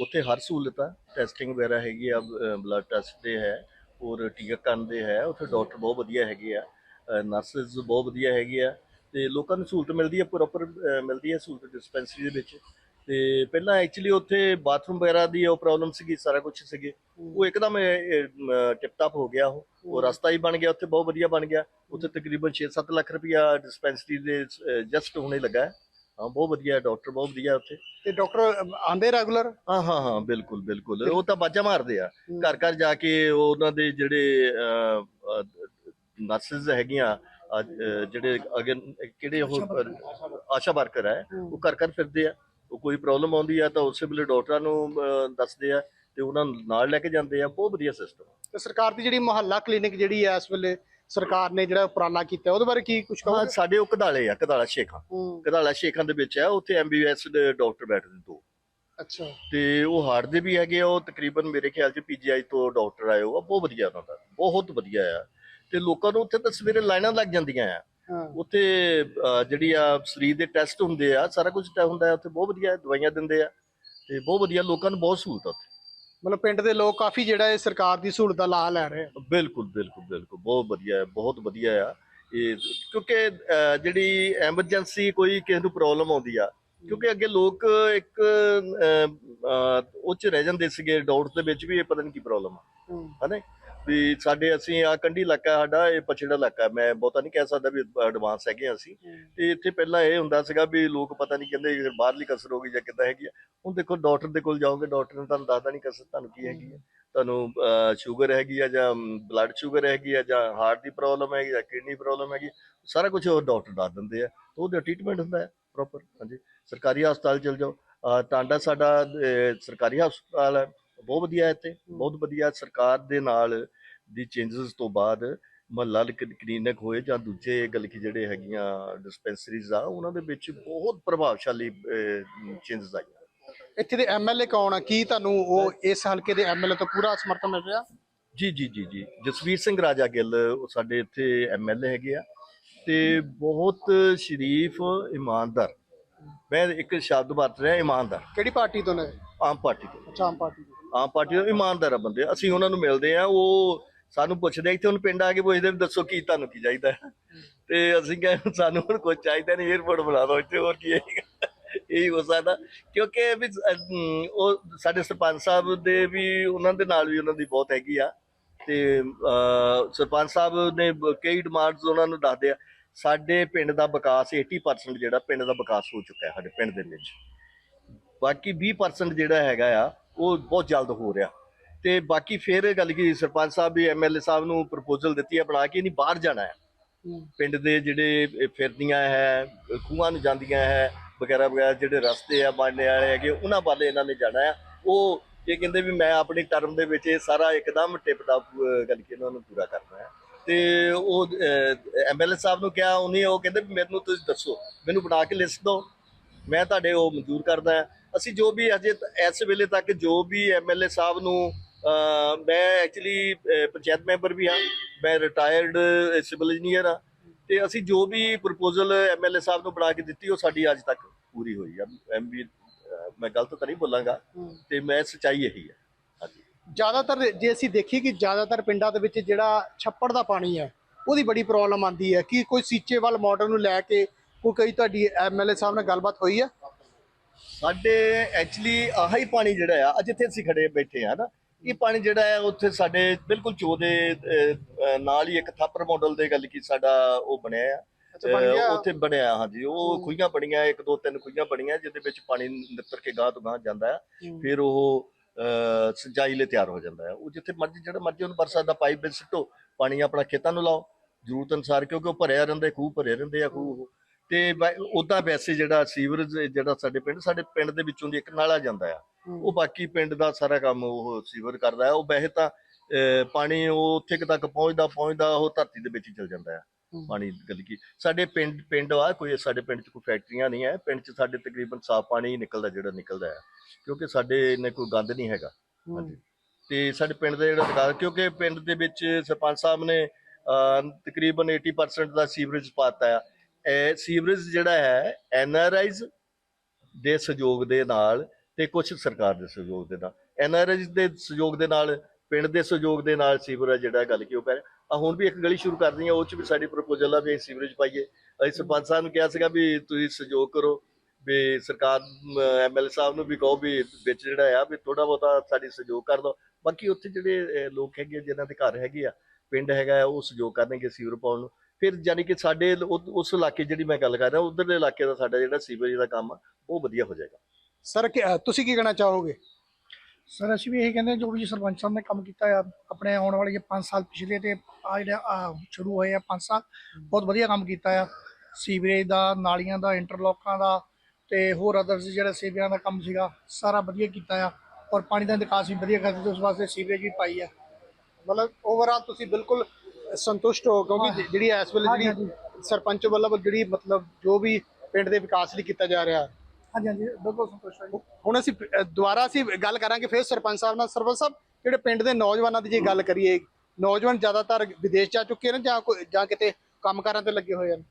[SPEAKER 7] ਉੱਥੇ ਹਰ ਸਹੂਲਤ ਆ ਟੈਸਟਿੰਗ ਵਗੈਰਾ ਹੈਗੀ ਆ ਬਲੱਡ ਟੈਸਟ ਦੇ ਹੈ ਔਰ ਟੀਕਾਕਰਨ ਦੇ ਹੈ ਉੱਥੇ ਡਾਕਟਰ ਬਹੁਤ ਵਧੀਆ ਹੈਗੇ ਆ। ਨਰਸਸ ਬਹੁਤ ਵਧੀਆ ਹੈਗੇ ਆ ਤੇ ਲੋਕਾਂ ਨੂੰ ਸਹੂਲਤ ਮਿਲਦੀ ਹੈ ਪ੍ਰੋਪਰ ਮਿਲਦੀ ਹੈ ਸਹੂਲਤ ਡਿਸਪੈਂਸਰੀ ਦੇ ਵਿੱਚ। ਤੇ ਪਹਿਲਾਂ ਐਕਚੁਅਲੀ ਉੱਥੇ ਬਾਥਰੂਮ ਵਗੈਰਾ ਦੀ ਉਹ ਪ੍ਰੋਬਲਮ ਸੀਗੀ ਸਾਰਾ ਕੁਝ ਸੀਗੇ। ਉਹ ਇੱਕਦਮ ਟਿਪ ਟਾਪ ਹੋ ਗਿਆ ਉਹ। ਉਹ ਰਸਤਾ ਹੀ ਬਣ ਗਿਆ ਉੱਥੇ ਬਹੁਤ ਵਧੀਆ ਬਣ ਗਿਆ। ਉੱਥੇ ਤਕਰੀਬਨ 6-7 ਲੱਖ ਰੁਪਇਆ ਡਿਸਪੈਂਸਰੀ ਦੇ ਜਸਟ ਹੁਣੇ ਲੱਗਾ ਹੈ। ਹਾਂ ਬਹੁਤ ਵਧੀਆ ਡਾਕਟਰ ਬਹੁਤ ਵਧੀਆ ਉੱਥੇ।
[SPEAKER 1] ਤੇ ਡਾਕਟਰ ਆਂਦੇ ਰੈਗੂਲਰ
[SPEAKER 7] ਹਾਂ ਹਾਂ ਹਾਂ ਬਿਲਕੁਲ ਬਿਲਕੁਲ। ਉਹ ਤਾਂ ਬਾਜਾ ਮਾਰਦੇ ਆ। ਘਰ ਘਰ ਜਾ ਕੇ ਉਹਨਾਂ ਦੇ ਜਿਹੜੇ ਨਰਸਿਸ ਹੈਗੀਆਂ ਜਿਹੜੇ ਅਗੇ ਕਿਹੜੇ ਉਹ ਆਸ਼ਾ ਵਰਕਰ। ਹੈ ਉਹ ਘਰ ਘਰ ਫਿਰਦੇ ਆ। ਉਹ ਕੋਈ ਪ੍ਰੋਬਲਮ ਆਉਂਦੀ ਆ ਤਾਂ ਉਸੇ ਵੇਲੇ ਡਾਕਟਰਾਂ ਨੂੰ ਦੱਸਦੇ ਆ ਤੇ ਉਹਨਾਂ ਨਾਲ ਲੈ ਕੇ ਜਾਂਦੇ ਆ। ਬਹੁਤ ਵਧੀਆ ਸਿਸਟਮ
[SPEAKER 1] ਤੇ ਸਰਕਾਰ ਦੀ ਜਿਹੜੀ ਮੁਹੱਲਾ ਕਲੀਨਿਕ ਜਿਹੜੀ ਹੈ ਇਸ ਵੇਲੇ ਸਰਕਾਰ ਨੇ ਜਿਹੜਾ ਉਪਰਾਲਾ ਕੀਤਾ ਉਹਦੇ ਬਾਰੇ ਕੀ ਕੁਝ
[SPEAKER 7] ਹਾਂ
[SPEAKER 1] ਕਹੋਗੇ
[SPEAKER 7] ਸਾਡੇ ਉਹ ਕਦਾਲੇ ਆ ਕਦਾਲਾ ਸ਼ੇਖਾਂ।
[SPEAKER 1] ਹੂੰ,
[SPEAKER 7] ਕਦਾਲਾ ਸ਼ੇਖਾਂ ਦੇ ਵਿੱਚ ਆ ਉੱਥੇ ਐਮਬੀਐਸ ਦੇ ਡਾਕਟਰ ਬੈਠਦੇ ਦੋ।
[SPEAKER 1] ਅੱਛਾ।
[SPEAKER 7] ਤੇ ਉਹ ਹਾਰਟ ਦੇ ਵੀ ਹੈਗੇ ਆ ਉਹ ਤਕਰੀਬਨ ਮੇਰੇ ਖਿਆਲ ਚ ਪੀਜੀਆਈ ਤੋਂ ਡਾਕਟਰ ਆਏ ਹੋ ਆ ਬਹੁਤ ਵਧੀਆ ਉਹਨਾਂ ਦਾ ਬਹੁਤ ਵਧੀਆ ਆ। ਤੇ ਲੋਕਾਂ ਨੂੰ ਉੱਥੇ ਤਾਂ ਸਵੇਰੇ ਲਾਈਨਾਂ ਲੱਗ ਜਾਂਦੀਆਂ ਆ। ਉੱਥੇ ਅਹ, ਜਿਹੜੀ ਆ ਸਰੀਰ ਦੇ ਟੈਸਟ ਹੁੰਦੇ ਆ ਸਾਰਾ ਕੁਝ ਹੁੰਦਾ ਹੈ ਉੱਥੇ ਬਹੁਤ ਵਧੀਆ ਦਵਾਈਆਂ ਦਿੰਦੇ ਆ ਤੇ ਬਹੁਤ ਵਧੀਆ ਲੋਕਾਂ ਨੂੰ ਬਹੁਤ ਸਹੂਲਤ ਆ ਉੱਥੇ।
[SPEAKER 1] ਮਤਲਬ ਪਿੰਡ ਦੇ ਲੋਕ ਕਾਫੀ ਜਿਹੜਾ ਇਹ ਸਰਕਾਰ ਦੀ ਸਹੂਲਤ ਦਾ ਲਾਭ ਲੈ ਰਹੇ ਆ।
[SPEAKER 7] ਬਿਲਕੁਲ ਬਿਲਕੁਲ ਬਿਲਕੁਲ ਬਹੁਤ ਵਧੀਆ ਹੈ ਬਹੁਤ ਵਧੀਆ ਆ। ਇਹ ਕਿਉਂਕਿ ਅਹ, ਜਿਹੜੀ ਐਮਰਜੈਂਸੀ ਕੋਈ ਕਿਸੇ ਨੂੰ ਪ੍ਰੋਬਲਮ ਆਉਂਦੀ ਆ ਕਿਉਂਕਿ ਅੱਗੇ ਲੋਕ ਇੱਕ ਅਹ, ਅਹ, ਉਹ ਚ ਰਹਿ ਜਾਂਦੇ ਸੀਗੇ ਡਾਊਟ ਦੇ ਵਿੱਚ ਵੀ ਇਹ ਪਤਾ ਨਹੀਂ ਕੀ ਪ੍ਰੋਬਲਮ ਆ। ਹਨੇ? ਵੀ ਸਾਡੇ ਅਸੀਂ ਆ ਕੰਢੀ ਇਲਾਕਾ ਸਾਡਾ ਇਹ ਪਛੜਾ ਇਲਾਕਾ ਹੈ। ਮੈਂ ਬਹੁਤਾ ਨਹੀਂ ਕਹਿ ਸਕਦਾ ਵੀ ਐਡਵਾਂਸ ਹੈਗੇ ਹਾਂ ਅਸੀਂ। ਤੇ ਇੱਥੇ ਪਹਿਲਾਂ ਇਹ ਹੁੰਦਾ ਸੀਗਾ ਵੀ ਲੋਕ ਪਤਾ ਨਹੀਂ ਕਹਿੰਦੇ ਬਾਹਰਲੀ ਕਸਰ ਹੋ ਗਈ ਜਾਂ ਕਿੱਦਾਂ ਹੈਗੀ ਹੁਣ ਦੇਖੋ ਡਾਕਟਰ ਦੇ ਕੋਲ ਜਾਓਗੇ ਡਾਕਟਰ ਨੇ ਤੁਹਾਨੂੰ ਦੱਸਦਾ ਨਹੀਂ ਕਸਰ ਤੁਹਾਨੂੰ ਕੀ ਹੈਗੀ ਆ। ਤੁਹਾਨੂੰ ਸ਼ੂਗਰ ਹੈਗੀ ਆ ਜਾਂ ਬਲੱਡ ਸ਼ੂਗਰ ਹੈਗੀ ਆ ਜਾਂ ਹਾਰਟ ਦੀ ਪ੍ਰੋਬਲਮ ਹੈਗੀ ਜਾਂ ਕਿਡਨੀ ਪ੍ਰੋਬਲਮ ਹੈਗੀ ਸਾਰਾ ਕੁਝ ਉਹ ਡਾਕਟਰ ਦੱਸ ਦਿੰਦੇ ਆ। ਉਹਦਾ ਟ੍ਰੀਟਮੈਂਟ ਹੁੰਦਾ ਹੈ ਪ੍ਰੋਪਰ ਹਾਂਜੀ। ਸਰਕਾਰੀ ਹਸਪਤਾਲ ਚਲ ਜਾਓ। ਟਾਂਡਾ ਸਾਡਾ ਸਰਕਾਰੀ ਹਸਪਤਾਲ ਹੈ। ਬਹੁਤ ਵਧੀਆ ਹੈ। ਇੱਥੇ ਬਹੁਤ ਵਧੀਆ ਸਰਕਾਰ ਦੇ ਨਾਲ ਦੀ ਚੇਂਜਸ ਤੋਂ ਬਾਅਦ ਮਹੱਲਾ ਕਲੀਨਿਕ ਹੋਏ ਜਾਂ ਦੂਜੇ ਗੱਲ ਕੀ ਜਿਹੜੇ ਹੈਗੀਆਂ ਡਿਸਪੈਂਸਰੀਜ਼ ਆ ਉਹਨਾਂ ਦੇ ਵਿੱਚ ਬਹੁਤ ਪ੍ਰਭਾਵਸ਼ਾਲੀ ਚੇਂਜਸ ਆਈਆਂ।
[SPEAKER 1] ਇੱਥੇ ਦੇ ਐਮਐਲਏ ਕੌਣ ਆ? ਕੀ ਤੁਹਾਨੂੰ ਉਹ ਇਸ ਹਲਕੇ ਦੇ ਐਮਐਲਏ ਤੋਂ ਪੂਰਾ ਸਮਰਥਨ ਮਿਲ ਰਿਹਾ?
[SPEAKER 7] ਜੀ ਜੀ ਜੀ ਜੀ। ਜਸਵੀਰ ਸਿੰਘ ਰਾਜਾ ਗਿੱਲ ਉਹ ਸਾਡੇ ਇੱਥੇ ਐਮਐਲਏ ਹੈਗੇ ਆ। ਤੇ ਬਹੁਤ ਸ਼ਰੀਫ ਇਮਾਨਦਾਰ। ਮੈਂ ਇੱਕ ਸ਼ਬਦ ਵਰਤ ਰਿਹਾ ਇਮਾਨਦਾਰ।
[SPEAKER 1] ਕਿਹੜੀ ਪਾਰਟੀ ਤੋਂ ਨੇ?
[SPEAKER 7] ਆਮ ਪਾਰਟੀ ਤੋਂ।
[SPEAKER 1] ਅੱਛਾ ਆਮ ਪਾਰਟੀ ਤੋਂ।
[SPEAKER 7] ਆਮ ਪਾਰਟੀ ਦੇ ਇਮਾਨਦਾਰ ਆ ਬੰਦੇ। ਅਸੀਂ ਉਹਨਾਂ ਨੂੰ ਮਿਲਦੇ ਆ ਉਹ ਸਾਨੂੰ ਪੁੱਛਦੇ ਇੱਥੇ ਹੁਣ ਪਿੰਡ ਆ ਕੇ ਪੁੱਛਦੇ ਵੀ ਦੱਸੋ ਕੀ ਤੁਹਾਨੂੰ ਕੀ ਚਾਹੀਦਾ ਹੈ? ਤੇ ਅਸੀਂ ਕਹਿੰਦੇ ਸਾਨੂੰ ਹੁਣ ਕੁਝ ਚਾਹੀਦਾ ਨਹੀਂ 에어ਪੋਰਟ ਬਣਾ ਦਿਓ ਇੱਥੇ ਹੋਰ ਕੀ ਹੈ? ਇਹੀ ਹੋ ਸਕਦਾ। ਕਿਉਂਕਿ ਵੀ ਅਮ, ਉਹ ਸਾਡੇ ਸਰਪੰਚ ਸਾਹਿਬ ਦੇ ਵੀ ਉਹਨਾਂ ਦੇ ਨਾਲ ਵੀ ਉਹਨਾਂ ਦੀ ਬਹੁਤ ਹੈਗੀ ਆ। ਤੇ ਅਹ, ਸਰਪੰਚ ਸਾਹਿਬ ਨੇ ਬ- ਕਈ ਡਿਮਾਂਡਸ ਉਹਨਾਂ ਨੂੰ ਦੱਸਦੇ ਆ। ਸਾਡੇ ਪਿੰਡ ਦਾ ਵਿਕਾਸ 80% ਜਿਹੜਾ ਪਿੰਡ ਦਾ ਵਿਕਾਸ ਹੋ ਚੁੱਕਾ ਹੈ ਸਾਡੇ ਪਿੰਡ ਦੇ ਵਿੱਚ। ਬਾਕੀ 20% ਜਿਹੜਾ ਹੈਗਾ ਆ ਉਹ ਬਹੁਤ ਜਲਦ ਹੋ ਰਿਹਾ। ਤੇ ਬਾਕੀ ਫਿਰ ਇਹ ਗੱਲ ਕੀ ਸਰਪੰਚ ਸਾਹਿਬ ਵੀ ਐਮਐਲਏ ਸਾਹਿਬ ਨੂੰ ਪ੍ਰਪੋਜ਼ਲ ਦਿੱਤੀ ਹੈ ਬਣਾ ਕੇ ਨਹੀਂ ਬਾਹਰ ਜਾਣਾ ਹੈ। ਪਿੰਡ ਦੇ ਜਿਹੜੇ ਫਿਰਦੀਆਂ ਹੈ ਖੂਹਾਂ ਨੂੰ ਜਾਂਦੀਆਂ ਹੈ ਵਗੈਰਾ ਵਗੈਰਾ ਜਿਹੜੇ ਰਸਤੇ ਆ ਬਣਨੇ ਵਾਲੇ ਹੈਗੇ ਉਹਨਾਂ ਵੱਲ ਇਹਨਾਂ ਨੇ ਜਾਣਾ ਹੈ। ਉਹ ਇਹ ਕਹਿੰਦੇ ਵੀ ਮੈਂ ਆਪਣੀ ਟਰਮ ਦੇ ਵਿੱਚ ਇਹ ਸਾਰਾ ਇੱਕਦਮ ਟਿਪ ਦਾ ਗੱਲ ਕੀ ਇਹਨਾਂ ਨੂੰ ਪੂਰਾ ਕਰਨਾ ਹੈ। ਤੇ ਉਹ ਐਮਐਲਏ ਸਾਹਿਬ ਨੂੰ ਕਿਹਾ ਉਹਨੇ ਉਹ ਕਹਿੰਦੇ ਵੀ ਮੈਨੂੰ ਤੁਸੀਂ ਦੱਸੋ ਮੈਨੂੰ ਬਣਾ ਕੇ ਲਿਸਟ ਦਿਓ। ਮੈਂ ਤੁਹਾਡੇ ਉਹ ਮਨਜ਼ੂਰ ਕਰਦਾ ਅਸੀਂ ਜੋ ਵੀ ਅਜੇ ਇਸ ਵੇਲੇ ਤੱਕ ਜੋ ਵੀ ਐਮਐਲਏ ਸਾਹਿਬ ਨੂੰ ਮੈਂ ਐਕਚੁਅਲੀ ਪੰਚਾਇਤ ਮੈਂਬਰ ਵੀ ਹਾਂ। ਮੈਂ ਰਿਟਾਇਰਡ ਸਿਵਲ ਇੰਜੀਨੀਅਰ ਆ ਤੇ ਅਸੀਂ ਜੋ ਵੀ ਪ੍ਰਪੋਜ਼ਲ ਐਮਐਲਏ ਸਾਹਿਬ ਨੂੰ ਬਣਾ ਕੇ ਦਿੱਤੀ ਉਹ ਸਾਡੀ ਅੱਜ ਤੱਕ ਪੂਰੀ ਹੋਈ ਆ। ਐਮਬੀ ਮੈਂ ਗਲਤ ਤਾਂ ਨਹੀਂ ਬੋਲਾਂਗਾ। ਤੇ ਮੈਂ ਸੱਚਾਈ ਇਹੀ ਹੈ ਹਾਂਜੀ।
[SPEAKER 1] ਜ਼ਿਆਦਾਤਰ ਜੇ ਅਸੀਂ ਦੇਖੀਏ ਕਿ ਜ਼ਿਆਦਾਤਰ ਪਿੰਡਾਂ ਦੇ ਵਿੱਚ ਜਿਹੜਾ ਛੱਪੜ ਦਾ ਪਾਣੀ ਹੈ ਉਹਦੀ ਬੜੀ ਪ੍ਰੋਬਲਮ ਆਉਂਦੀ ਹੈ ਕਿ ਕੋਈ ਸੀਚੇ ਵੱਲ ਮਾਡਲ ਨੂੰ ਲੈ ਕੇ ਕੋਈ ਕਈ ਤੁਹਾਡੀ ਐਮਐਲਏ ਸਾਹਿਬ ਨਾਲ ਗੱਲਬਾਤ ਹੋਈ ਹੈ
[SPEAKER 7] ਸਾਡੇ ਐਕਚੁਅਲੀ ਆਹੀ ਪਾਣੀ ਜਿਹੜਾ ਆ ਜਿੱਥੇ ਅਸੀਂ ਖੜੇ ਬੈਠੇ ਆ ਨਾ। ਇਹ ਪਾਣੀ ਜਿਹੜਾ ਹੈ ਉੱਥੇ ਸਾਡੇ ਬਿਲਕੁਲ ਚੋ ਦੇ ਅਹ, ਅਹ, ਨਾਲ ਹੀ ਇੱਕ ਥਾਪਰ ਮਾਡਲ ਦੇ ਗੱਲ ਕੀ ਸਾਡਾ ਉਹ ਬਣਿਆ ਆ। ਉੱਥੇ ਬਣਿਆ ਹਾਂਜੀ। ਉਹ ਖੂਹੀਆਂ ਬਣੀਆਂ ਇੱਕ ਦੋ ਤਿੰਨ ਖੂਹੀਆਂ ਬਣੀਆਂ ਜਿਹਦੇ ਵਿੱਚ ਪਾਣੀ ਨਿੱਤਰ ਕੇ ਗਾਹ ਤੋਂ ਗਾਹ ਜਾਂਦਾ ਆ। ਫਿਰ ਉਹ ਸਿੰਚਾਈ ਲਈ ਤਿਆਰ ਹੋ ਜਾਂਦਾ ਹੈ ਉਹ ਜਿੱਥੇ ਮਰਜ਼ੀ ਜਿਹੜਾ ਮਰਜ਼ੀ ਉਹਨੂੰ ਬਰਸਾਤ ਦਾ ਪਾਈਪ ਵਿੱਚ ਸਿੱਟੋ ਪਾਣੀ ਆਪਣਾ ਖੇਤਾਂ ਨੂੰ ਲਾਓ। ਜ਼ਰੂਰਤ ਅਨੁਸਾਰ ਕਿਉਂਕਿ ਉਹ ਭਰਿਆ ਰਹਿੰਦਾ ਖੂਹ ਭਰੇ ਰਹਿੰਦੇ ਆ ਖੂਹ ਉਹ। ਤੇ ਉਦਾਂ ਵੈਸੇ ਜਿਹੜਾ ਸੀਵਰੇਜ ਜਿਹੜਾ ਸਾਡੇ ਪਿੰਡ ਸਾਡੇ ਪਿੰਡ ਦੇ ਵਿੱਚੋਂ ਦੀ ਇੱਕ ਨਾਲਾ ਜਾਂਦਾ ਆ। ਉਹ ਬਾਕੀ ਪਿੰਡ ਦਾ ਸਾਰਾ ਕੰਮ ਉਹ ਸੀਵਰ ਕਰਦਾ ਹੈ ਉਹ ਵੈਸੇ ਤਾਂ ਪਾਣੀ ਉਹ ਉੱਥੇ ਤੱਕ ਪਹੁੰਚਦਾ ਪਹੁੰਚਦਾ ਉਹ ਧਰਤੀ ਦੇ ਵਿੱਚ ਚਲ ਜਾਂਦਾ ਹੈ। ਪਾਣੀ ਕੀ ਸਾਡੇ ਪਿੰਡ ਪਿੰਡ ਆ ਕੋਈ ਸਾਡੇ ਪਿੰਡ 'ਚ ਕੋਈ ਫੈਕਟਰੀਆਂ ਨਹੀਂ ਹੈ ਪਿੰਡ 'ਚ ਸਾਡੇ ਤਕਰੀਬਨ ਸਾਫ਼ ਪਾਣੀ ਹੀ ਨਿਕਲਦਾ ਜਿਹੜਾ ਨਿਕਲਦਾ ਹੈ ਕਿਉਂਕਿ ਸਾਡੇ ਇੰਨੇ ਕੋਈ ਗੰਦ ਨਹੀਂ ਹੈਗਾ। ਹਾਂਜੀ। ਤੇ ਸਾਡੇ ਪਿੰਡ ਦਾ ਜਿਹੜਾ ਵਿਕਾਸ ਕਿਉਂਕਿ ਪਿੰਡ ਦੇ ਵਿੱਚ ਸਰਪੰਚ ਸਾਹਿਬ ਨੇ ਤਕਰੀਬਨ 80% ਦਾ ਸੀਵਰੇਜ ਪਾਤਾ ਆ। ਸੀਵਰੇਜ ਜਿਹੜਾ ਹੈ ਐੱਨ ਆਰ ਆਈਜ਼ ਦੇ ਸਹਿਯੋਗ ਦੇ ਨਾਲ ਤੇ ਕੁਝ ਸਰਕਾਰ ਦੇ ਸਹਿਯੋਗ ਦੇ ਨਾਲ। ਐੱਨ ਆਰ ਆਈਜ਼ ਦੇ ਸਹਿਯੋਗ ਦੇ ਨਾਲ ਪਿੰਡ ਦੇ ਸਹਿਯੋਗ ਦੇ ਨਾਲ ਸੀਵਰੇਜ ਜਿਹੜਾ ਗੱਲ ਕੀ ਉਹ ਪੈ ਆ ਹੁਣ ਵੀ ਇੱਕ ਗਲੀ ਸ਼ੁਰੂ ਕਰਨੀ ਆ ਉਹ ਚ ਵੀ ਸਾਡੀ ਪ੍ਰਪੋਜ਼ਲ ਆ ਵੀ ਅਸੀਂ ਸੀਵਰੇਜ ਪਾਈਏ। ਅਸੀਂ ਸਰਪੰਚ ਸਾਹਿਬ ਨੂੰ ਕਿਹਾ ਸੀਗਾ ਵੀ ਤੁਸੀਂ ਸਹਿਯੋਗ ਕਰੋ ਵੀ ਸਰਕਾਰ ਐਮਐਲਏ ਸਾਹਿਬ ਨੂੰ ਵੀ ਕਹੋ ਵੀ ਵਿੱਚ ਜਿਹੜਾ ਆ ਵੀ ਥੋੜਾ ਬਹੁਤਾ ਸਾਡੀ ਸਹਿਯੋਗ ਕਰ ਦਿਓ। ਬਾਕੀ ਉੱਥੇ ਜਿਹੜੇ ਲੋਕ ਹੈਗੇ ਆ, ਜਿਨ੍ਹਾਂ ਦੇ ਘਰ ਹੈਗੇ ਆ ਪਿੰਡ ਹੈਗਾ ਉਹ ਸਹਿਯੋਗ ਕਰਨਗੇ ਸੀਵਰ ਪਾਉਣ ਨੂੰ। ਫਿਰ ਯਾਨੀ ਕਿ ਸਾਡੇ ਉਸ ਇਲਾਕੇ ਜਿਹੜੀ ਮੈਂ ਗੱਲ ਕਰ ਰਿਹਾ ਉਧਰਲੇ ਇਲਾਕੇ ਦਾ ਸਾਡਾ ਜਿਹੜਾ ਸੀਵਰੇਜ ਦਾ ਕੰਮ ਆ ਉਹ ਵਧੀਆ ਹੋ ਜਾਏਗਾ।
[SPEAKER 1] ਸਰ ਕਿ- ਅ, ਤੁਸੀਂ ਕੀ ਕਹਿਣਾ ਚਾਹੋਗੇ?
[SPEAKER 8] ਸਰ ਅਸੀਂ ਵੀ ਇਹ ਕਹਿੰਦੇ ਹਾਂ, ਜੋ ਵੀ ਸਰਪੰਚ ਸਾਹਿਬ ਨੇ ਕੰਮ ਕੀਤਾ ਆ ਆਪਣੇ ਆਉਣ ਵਾਲੇ 5 ਸਾਲ ਪਿਛਲੇ ਤੇ ਆ ਜਿਹੜੇ ਆਹ ਸ਼ੁਰੂ ਹੋਏ ਆ 5 ਸਾਲ ਬਹੁਤ ਵਧੀਆ ਕੰਮ ਕੀਤਾ ਆ। ਸੀਵਰੇਜ ਦਾ ਨਾਲੀਆਂ ਦਾ ਇੰਟਰਲੋਕਾਂ ਦਾ ਤੇ ਹੋਰ ਅਦਰਸ ਜਿਹੜਾ ਸੀਵਰੇਜਾਂ ਦਾ ਕੰਮ ਸੀਗਾ ਸਾਰਾ ਵਧੀਆ ਕੀਤਾ ਆ। ਔਰ ਪਾਣੀ ਦਾ ਨਿਕਾਸ ਵੀ ਵਧੀਆ ਕਰ ਦਿੱਤਾ ਉਸ ਵਾਸਤੇ ਸੀਵਰੇਜ ਵੀ ਪਾਈ ਆ।
[SPEAKER 1] ਮਤਲਬ ਓਵਰਆਲ ਤੁਸੀਂ ਬਿਲਕੁਲ ਸੰਤੁਸ਼ਟ ਹੋ ਕਿਉਂਕਿ। ਜਿਹੜੀ ਇਸ ਵੇਲੇ ਜਿਹੜੀ ਸਰਪੰਚ ਵੱਲੋਂ ਜਿਹੜੀ ਮਤਲਬ ਜੋ ਵੀ ਪਿੰਡ ਦੇ ਵਿਕਾਸ ਲਈ ਕੀਤਾ ਜਾ ਰਿਹਾ।
[SPEAKER 8] ਹਾਂਜੀ ਹਾਂਜੀ ਬਿਲਕੁਲ ਸੰਤੁਸ਼ਟ ਹਾਂ
[SPEAKER 1] ਹੁਣ ਅਸੀਂ ਦੁਬਾਰਾ ਅਸੀਂ ਗੱਲ ਕਰਾਂਗੇ ਫਿਰ ਸਰਪੰਚ ਸਾਹਿਬ ਨਾਲ। ਸਰਪੰਚ ਸਾਹਿਬ ਜਿਹੜੇ ਪਿੰਡ ਦੇ ਨੌਜਵਾਨਾਂ ਦੀ ਜੇ ਗੱਲ ਕਰੀਏ ਨੌਜਵਾਨ ਜ਼ਿਆਦਾਤਰ ਵਿਦੇਸ਼ ਜਾ ਚੁੱਕੇ ਨੇ ਜਾਂ ਕੋਈ ਜਾਂ ਕਿਤੇ ਕੰਮਕਾਰਾਂ ਤੇ ਲੱਗੇ ਹੋਏ ਹਨ?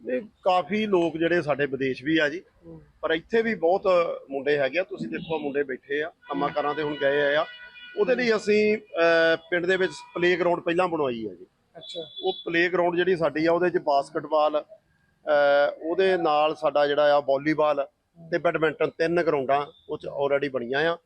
[SPEAKER 2] ਇਹ ਕਾਫੀ ਲੋਕ ਜਿਹੜੇ ਸਾਡੇ ਵਿਦੇਸ਼ ਵੀ ਆ ਜੀ। ਪਰ ਇੱਥੇ ਵੀ ਬਹੁਤ ਮੁੰਡੇ ਹੈਗੇ ਆ। ਤੁਸੀਂ ਦੇਖੋ ਮੁੰਡੇ ਬੈਠੇ ਆ ਕੰਮਾਂ ਕਾਰਾਂ ਤੇ ਹੁਣ ਗਏ ਆ। ਉਹਦੇ ਲਈ ਅਸੀਂ ਪਿੰਡ ਦੇ ਵਿੱਚ ਪਲੇ ਗਰਾਊਂਡ ਪਹਿਲਾਂ ਬਣਵਾਈ ਹੈ ਜੀ।
[SPEAKER 1] ਅੱਛਾ।
[SPEAKER 2] ਉਹ ਪਲੇ ਗਰਾਊਂਡ ਜਿਹੜੀ ਸਾਡੀ ਆ ਉਹਦੇ 'ਚ ਬਾਸਕਟਬਾਲ ਉਹਦੇ ਨਾਲ ਸਾਡਾ ਜਿਹੜਾ ਆ ਵਾਲੀਬਾਲ ਤੇ ਬੈਡਮਿੰਟਨ ਤਿੰਨ ਗਰਾਊਂਡਾਂ ਉਹ 'ਚ ਆਲਰੇਡੀ ਬਣੀਆਂ ਆ।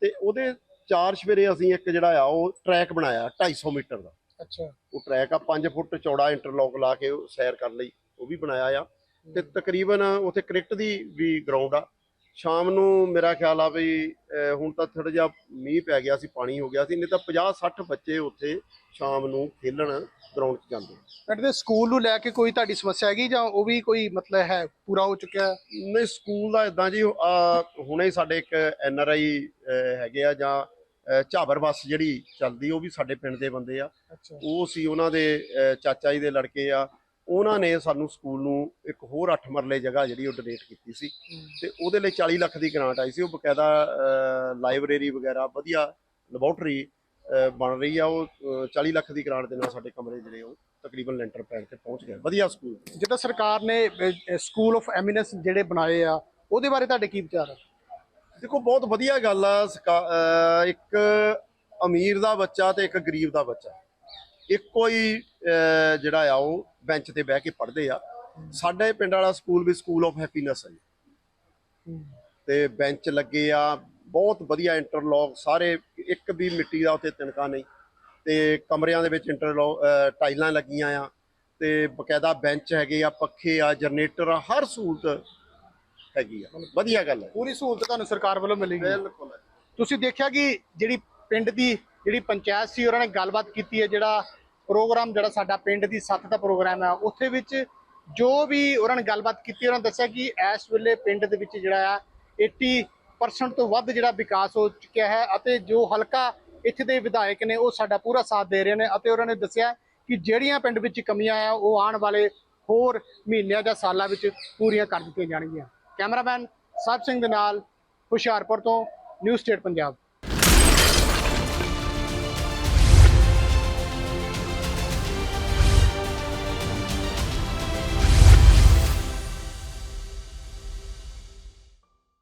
[SPEAKER 2] ਤੇ ਉਹਦੇ ਚਾਰ ਸਵੇਰੇ ਅਸੀਂ ਇੱਕ ਜਿਹੜਾ ਆ ਉਹ ਟਰੈਕ ਬਣਾਇਆ 250 ਮੀਟਰ ਦਾ।
[SPEAKER 1] ਅੱਛਾ।
[SPEAKER 2] ਉਹ ਟਰੈਕ ਆ 5 ਫੁੱਟ ਚੌੜਾ ਇੰਟਰਲੌਕ ਲਾ ਕੇ ਸੈਰ ਕਰਨ ਲਈ ਉਹ ਵੀ ਬਣਾਇਆ ਆ। ਤੇ ਤਕਰੀਬਨ ਉੱਥੇ ਕ੍ਰਿਕਟ ਦੀ ਵੀ ਗਰਾਊਂਡ ਆ। ਸ਼ਾਮ ਨੂੰ ਮੇਰਾ ਖਿਆਲ ਆ ਵੀ ਹੁਣ ਤਾਂ ਥੋੜਾ ਜਿਹਾ ਮੀਂਹ ਪੈ ਗਿਆ ਸੀ ਪਾਣੀ ਹੋ ਗਿਆ ਸੀ ਨਹੀਂ ਤਾਂ 50 60 ਬੱਚੇ ਉੱਥੇ ਸ਼ਾਮ ਨੂੰ ਖੇਲਣ ਗਰਾਊਂਡ 'ਚ ਜਾਂਦੇ
[SPEAKER 1] ਪਿੰਡ ਦੇ ਸਕੂਲ ਨੂੰ ਲੈ ਕੇ ਕੋਈ ਤੁਹਾਡੀ ਸਮੱਸਿਆ ਹੈਗੀ ਜਾਂ ਉਹ ਵੀ ਕੋਈ ਮਤਲਬ ਹੈ ਪੂਰਾ ਹੋ ਚੁੱਕਿਆ?
[SPEAKER 2] ਨਹੀਂ ਸਕੂਲ ਦਾ ਇਦਾਂ ਜੀ ਹੁਣੇ ਸਾਡੇ ਇੱਕ ਐਨ ਆਰ ਆਈ ਹੈਗੇ ਆ ਜਾਂ ਝਾਬਰ ਬੱਸ ਜਿਹੜੀ ਚੱਲਦੀ ਉਹ ਵੀ ਸਾਡੇ ਪਿੰਡ ਦੇ ਬੰਦੇ ਆ। ਉਹ ਸੀ ਉਹਨਾਂ ਦੇ ਚਾਚਾ ਜੀ ਦੇ ਲੜਕੇ ਆ ਉਹਨਾਂ ਨੇ ਸਾਨੂੰ ਸਕੂਲ ਨੂੰ ਇੱਕ ਹੋਰ 8 ਮਰਲੇ ਜਗ੍ਹਾ ਜਿਹੜੀ ਉਹ ਡੋਨੇਟ ਕੀਤੀ ਸੀ। ਤੇ ਉਹਦੇ ਲਈ 40 ਲੱਖ ਦੀ ਗ੍ਰਾਂਟ ਆਈ ਸੀ। ਉਹ ਬਕਾਇਦਾ ਲਾਇਬ੍ਰੇਰੀ ਵਗੈਰਾ ਵਧੀਆ ਲੈਬੋਰਟਰੀ ਬਣ ਰਹੀ ਆ। ਉਹ ਅਹ, 40 ਲੱਖ ਦੀ ਗ੍ਰਾਂਟ ਦੇ ਨਾਲ ਸਾਡੇ ਕਮਰੇ ਜਿਹੜੇ ਉਹ ਤਕਰੀਬਨ ਲੈਂਟਰ ਪੈਣ ਤੇ ਪਹੁੰਚ ਗਏ। ਵਧੀਆ ਸਕੂਲ।
[SPEAKER 1] ਜਿੱਦਾਂ ਸਰਕਾਰ ਨੇ ਸਕੂਲ ਆਫ ਐਮਿਨੈਂਸ ਜਿਹੜੇ ਬਣਾਏ ਆ ਉਹਦੇ ਬਾਰੇ ਤੁਹਾਡੇ ਕੀ ਵਿਚਾਰ ਆ?
[SPEAKER 2] ਦੇਖੋ ਬਹੁਤ ਵਧੀਆ ਗੱਲ ਆ। ਇੱਕ ਅਮੀਰ ਦਾ ਬੱਚਾ ਤੇ ਇੱਕ ਗਰੀਬ ਦਾ ਬੱਚਾ। ਇੱਕੋ ਹੀ ਜਿਹੜਾ ਆ ਉਹ ਬੈਂਚ ਤੇ ਬਹਿ ਕੇ ਪੜ੍ਹਦੇ ਆ। ਸਾਡੇ ਪਿੰਡ ਵਾਲਾ ਸਕੂਲ ਵੀ ਸਕੂਲ ਆਫ ਹੈਪੀਨੈਸ ਹੈ ਜੀ। ਤੇ ਬੈਂਚ ਲੱਗੇ ਆ ਬਹੁਤ ਵਧੀਆ ਇੰਟਰਲੌਕ ਸਾਰੇ ਇੱਕ ਵੀ ਮਿੱਟੀ ਦਾ ਉੱਤੇ ਤਿਨਕਾ ਨਹੀਂ। ਤੇ ਕਮਰਿਆਂ ਦੇ ਵਿੱਚ ਇੰਟਰਲੌਕ ਟਾਈਲਾਂ ਲੱਗੀਆਂ ਆ। ਤੇ ਬਕਾਇਦਾ ਬੈਂਚ ਹੈਗੇ ਆ ਪੱਖੇ ਆ ਜਨਰੇਟਰ ਆ ਹਰ ਸਹੂਲਤ ਹੈਗੀ ਆ। ਵਧੀਆ ਗੱਲ ਹੈ
[SPEAKER 1] ਪੂਰੀ ਸਹੂਲਤ ਤੁਹਾਨੂੰ ਸਰਕਾਰ ਵੱਲੋਂ ਮਿਲੇਗੀ।
[SPEAKER 2] ਬਿਲਕੁਲ
[SPEAKER 1] ਤੁਸੀਂ ਦੇਖਿਆ ਕਿ ਜਿਹੜੀ ਪਿੰਡ ਦੀ ਜਿਹੜੀ ਪੰਚਾਇਤ ਸੀ ਉਹਨਾਂ ਨੇ ਗੱਲਬਾਤ ਕੀਤੀ ਹੈ ਜਿਹੜਾ ਪ੍ਰੋਗਰਾਮ ਜਿਹੜਾ ਸਾਡਾ ਪਿੰਡ ਦੀ ਸੱਥ ਦਾ ਪ੍ਰੋਗਰਾਮ ਹੈ, ਉੱਥੇ ਵਿੱਚ ਜੋ ਵੀ ਉਹਨਾਂ ਨੇ ਗੱਲਬਾਤ ਕੀਤੀ, ਉਹਨਾਂ ਨੇ ਦੱਸਿਆ ਕਿ ਇਸ ਵੇਲੇ ਪਿੰਡ ਦੇ ਵਿੱਚ ਜਿਹੜਾ ਆ 80% ਤੋਂ ਵੱਧ ਜਿਹੜਾ ਵਿਕਾਸ ਹੋ ਚੁੱਕਿਆ ਹੈ ਅਤੇ ਜੋ ਹਲਕਾ ਇੱਥੇ ਦੇ ਵਿਧਾਇਕ ਨੇ, ਉਹ ਸਾਡਾ ਪੂਰਾ ਸਾਥ ਦੇ ਰਹੇ ਨੇ ਅਤੇ ਉਹਨਾਂ ਨੇ ਦੱਸਿਆ ਕਿ ਜਿਹੜੀਆਂ ਪਿੰਡ ਵਿੱਚ ਕਮੀਆਂ ਆ, ਉਹ ਆਉਣ ਵਾਲੇ ਹੋਰ ਮਹੀਨਿਆਂ ਜਾਂ ਸਾਲਾਂ ਵਿੱਚ ਪੂਰੀਆਂ ਕਰ ਦਿੱਤੀਆਂ ਜਾਣਗੀਆਂ। ਕੈਮਰਾਮੈਨ ਸਾਹਿਬ ਸਿੰਘ ਦੇ ਨਾਲ ਹੁਸ਼ਿਆਰਪੁਰ ਤੋਂ ਨਿਊ ਸਟੇਟ ਪੰਜਾਬ।